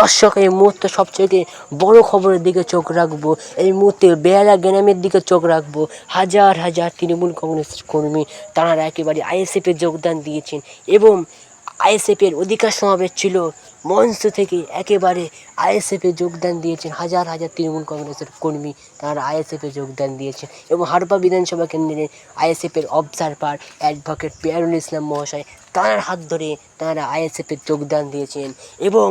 দর্শক, এই মুহূর্তে সবচেয়ে বড় খবরের দিকে চোখ রাখব, এই মুহূর্তে বেহালা গ্রামের দিকে চোখ রাখব। হাজার হাজার তৃণমূল কংগ্রেসের কর্মী, তাঁরা একেবারে আইএসএফে যোগদান দিয়েছেন এবং আইএসএফের অধিকার সমাবেশ ছিল। মঞ্চ থেকে একেবারে আইএসএফে যোগদান দিয়েছেন হাজার হাজার তৃণমূল কংগ্রেসের কর্মী, তারা আইএসএফে যোগদান দিয়েছেন এবং হারপা বিধানসভা কেন্দ্রে আইএসএফের অবজারভার অ্যাডভোকেট পেয়ারুল ইসলাম মহাশয়, তাঁর হাত ধরে তারা আইএসএফে যোগদান দিয়েছেন এবং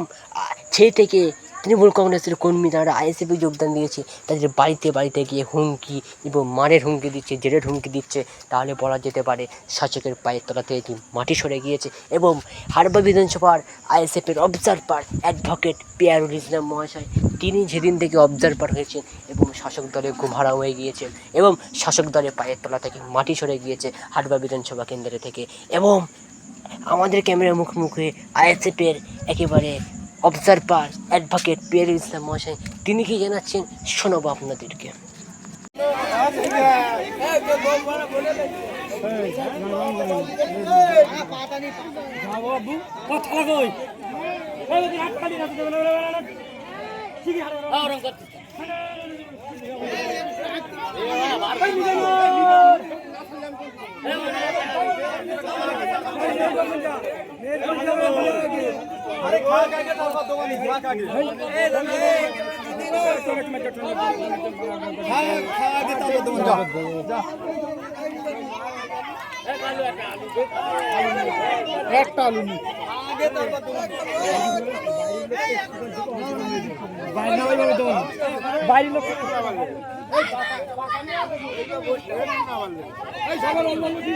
সেই থেকে তৃণমূল কংগ্রেসের কর্মী তারা আইএসএফে যোগদান দিয়েছে, তাদের বাড়িতে বাড়িতে গিয়ে হুমকি এবং মারের হুমকি দিচ্ছে, জেলের হুমকি দিচ্ছে, তাহলে বলা যেতে পারে শাসকের পায়ের তলা থেকে মাটি সরে গিয়েছে এবং হারবা বিধানসভার আইএসএফের অবজারভার অ্যাডভোকেট পেয়ারুল ইসলাম মহাশয়, তিনি যেদিন থেকে অবজারভার হয়েছেন এবং শাসক দলে গুমহারা হয়ে গিয়েছেন এবং শাসক দলের পায়ের তলা থেকে মাটি সরে গিয়েছে হারবা বিধানসভা কেন্দ্র থেকে এবং আমাদের ক্যামেরার মুখোমুখি আইএসএফের একেবারে অবজারভার অ্যাডভোকেট পিয়ার ইসলাম মহাশয় তিনি কি জানাচ্ছেন শোনাবো আপনাদেরকে একটা আলু। নি বাইরে না বাইরে দেবো না বাইরে লোক এই সবার অন্য ঠিক